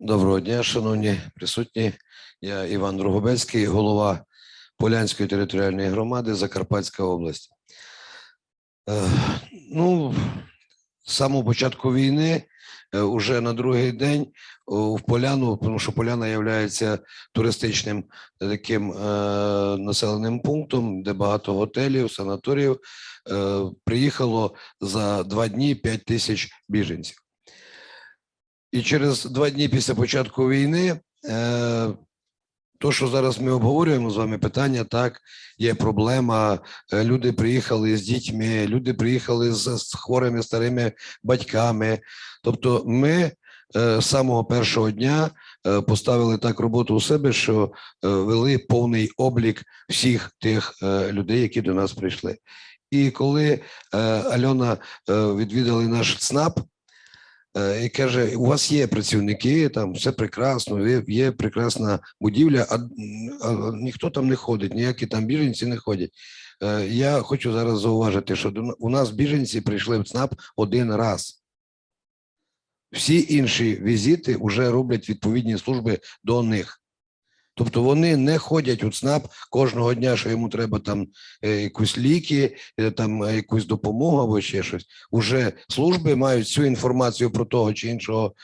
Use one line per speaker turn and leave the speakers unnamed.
Доброго дня, шановні присутні. Я Іван Другобецький, голова Полянської територіальної громади Закарпатська область. Е, Ну, з самого початку війни, е, уже на другий день в Поляну, тому що Поляна є туристичним таким е, населеним пунктом, де багато готелів, санаторіїв, е, приїхало за два дні 5 тисяч біженців. І через два дні після початку війни, е, то, що зараз ми обговорюємо з вами питання, так, є проблема. е, Люди приїхали з дітьми, люди приїхали з, хворими старими батьками. Тобто, ми е, з самого першого дня е, поставили так роботу у себе, що вели повний облік всіх тих людей, які до нас прийшли. І коли Альона відвідали наш ЦНАП, і каже: у вас є працівники, там все прекрасно, є, є прекрасна будівля, а, а ніхто там не ходить, ніякі там біженці не ходять. Е, Я хочу зараз зауважити, що у нас біженці прийшли в ЦНАП один раз. Всі інші візити вже роблять відповідні служби до них. Тобто вони не ходять у ЦНАП кожного дня, що йому треба там е, якусь ліки, е, там е, якусь допомогу або ще щось. Уже служби мають всю інформацію про того чи іншого